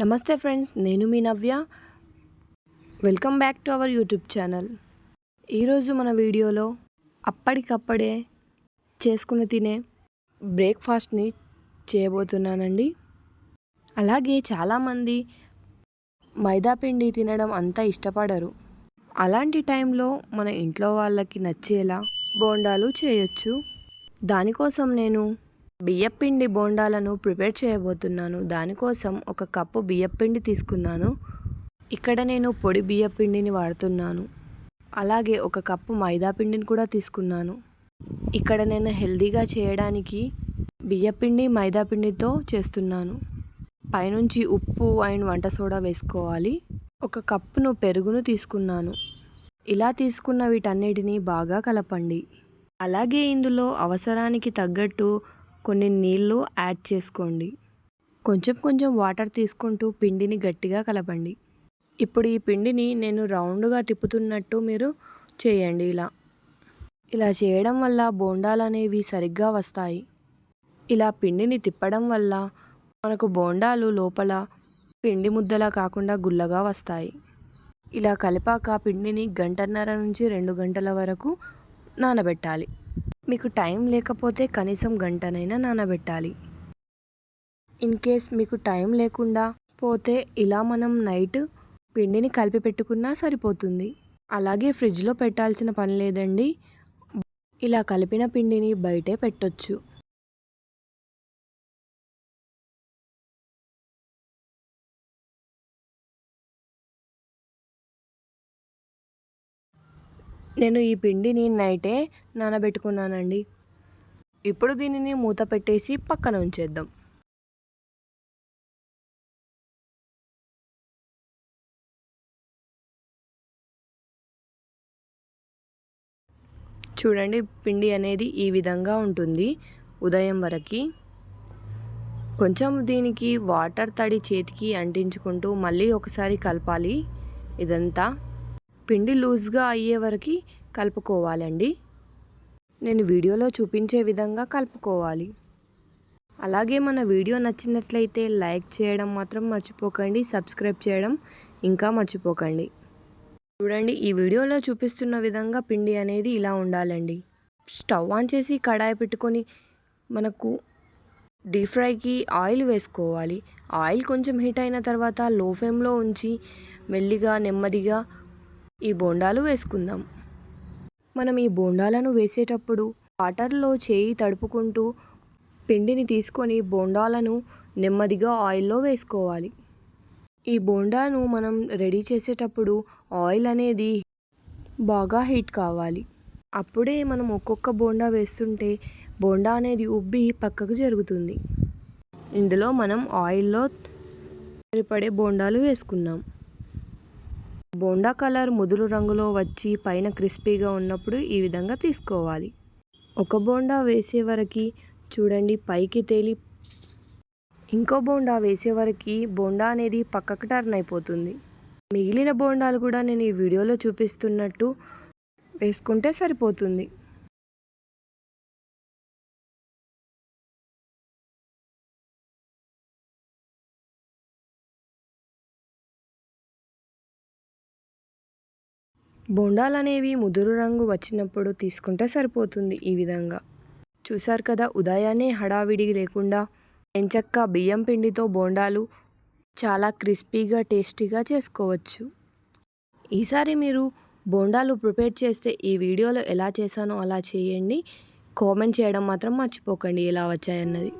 నమస్తే ఫ్రెండ్స్ నేను మీ Navya. Welcome back to our YouTube channel. ఈరోజు మన వీడియోలో అప్పటికప్పుడే చేసుకుని తినే బ్రేక్ఫాస్ట్ని చేయబోతున్నానండి. అలాగే చాలామంది మైదాపిండి తినడం అంత ఇష్టపడరు. అలాంటి టైంలో మన ఇంట్లో వాళ్ళకి నచ్చేలా బోండాలు చేయొచ్చు. దానికోసం నేను బియ్యపిండి బోండాలను ప్రిపేర్ చేయబోతున్నాను. దానికోసం ఒక కప్పు బియ్యపిండి తీసుకున్నాను. ఇక్కడ నేను పొడి బియ్యపిండిని వాడుతున్నాను. అలాగే ఒక కప్పు మైదా పిండిని కూడా తీసుకున్నాను. ఇక్కడ నేను హెల్తీగా చేయడానికి బియ్యపిండి మైదా పిండితో చేస్తున్నాను. పైనుంచి ఉప్పు అండ్ వంట సోడా వేసుకోవాలి. ఒక కప్పును పెరుగును తీసుకున్నాను. ఇలా తీసుకున్న వీటన్నిటిని బాగా కలపండి. అలాగే ఇందులో అవసరానికి తగ్గట్టు కొన్ని నీళ్ళు యాడ్ చేసుకోండి. కొంచెం కొంచెం వాటర్ తీసుకుంటూ పిండిని గట్టిగా కలపండి. ఇప్పుడు ఈ పిండిని నేను రౌండ్గా తిప్పుతున్నట్టు మీరు చేయండి ఇలా. ఇలా చేయడం వల్ల బోండాలు అనేవి సరిగ్గా వస్తాయి. ఇలా పిండిని తిప్పడం వల్ల మనకు బోండాలు లోపల పిండి ముద్దలా కాకుండా గుల్లగా వస్తాయి. ఇలా కలిపాక పిండిని గంటన్నర నుంచి రెండు గంటల వరకు నానబెట్టాలి. మీకు టైం లేకపోతే కనీసం గంటనైనా నానబెట్టాలి. ఇన్ కేస్ మీకు టైం లేకుండా పోతే ఇలా మనం నైట్ పిండిని కలిపి పెట్టుకున్నా సరిపోతుంది. అలాగే ఫ్రిడ్జ్లో పెట్టాల్సిన పని లేదండి. ఇలా కలిపిన పిండిని బయటే పెట్టొచ్చు. నేను ఈ పిండిని నైటే నానబెట్టుకున్నానండి. ఇప్పుడు దీనిని మూత పెట్టేసి పక్కన ఉంచేద్దాం. చూడండి పిండి అనేది ఈ విధంగా ఉంటుంది. ఉదయం వరకు కొంచెం దీనికి వాటర్ తడి చేతికి అంటించుకుంటూ మళ్ళీ ఒకసారి కలపాలి. ఇదంతా పిండి లూజ్గా అయ్యే వరకు కలుపుకోవాలండి. నేను వీడియోలో చూపించే విధంగా కలుపుకోవాలి. అలాగే మన వీడియో నచ్చినట్లయితే లైక్ చేయడం మాత్రం మర్చిపోకండి సబ్స్క్రైబ్ చేయడం ఇంకా మర్చిపోకండి. చూడండి ఈ వీడియోలో చూపిస్తున్న విధంగా పిండి అనేది ఇలా ఉండాలండి. స్టవ్ ఆన్ చేసి కడాయి పెట్టుకొని మనకు డీప్ ఫ్రైకి ఆయిల్ వేసుకోవాలి. ఆయిల్ కొంచెం హీట్ అయిన తర్వాత లో ఫ్లేమ్లో ఉంచి మెల్లిగా నెమ్మదిగా ఈ బోండాలు వేసుకుందాం. మనం ఈ బోండాలను వేసేటప్పుడు వాటర్లో చేయి తడుపుకుంటూ పిండిని తీసుకొని బోండాలను నెమ్మదిగా ఆయిల్లో వేసుకోవాలి. ఈ బోండాను మనం రెడీ చేసేటప్పుడు ఆయిల్ అనేది బాగా హీట్ కావాలి. అప్పుడే మనం ఒక్కొక్క బోండా వేస్తుంటే బోండా అనేది ఉబ్బి పక్కకు జరుగుతుంది. ఇందులో మనం ఆయిల్లో సరిపడే బోండాలు వేసుకున్నాం బోండా కలర్ ముదురు రంగులో వచ్చి పైన క్రిస్పీగా ఉన్నప్పుడు ఈ విధంగా తీసుకోవాలి. ఒక బోండా వేసే వరకు చూడండి పైకి తేలి ఇంకో బోండా వేసే వరకు బోండా అనేది పక్కకు టర్న్ అయిపోతుంది. మిగిలిన బోండాలు కూడా నేను ఈ వీడియోలో చూపిస్తున్నట్టు వేసుకుంటే సరిపోతుంది. బోండాలనేవి ముదురు రంగు వచ్చినప్పుడు తీసుకుంటే సరిపోతుంది ఈ విధంగా. చూశారు కదా ఉదయాన్నే హడావిడి లేకుండా ఎంచక్క బియ్యం పిండితో బోండాలు చాలా క్రిస్పీగా టేస్టీగా చేసుకోవచ్చు. ఈసారి మీరు బోండాలు ప్రిపేర్ చేస్తే ఈ వీడియోలో ఎలా చేశానో అలా చేయండి. కామెంట్ చేయడం మాత్రం మర్చిపోకండి ఎలా వచ్చాయన్నది.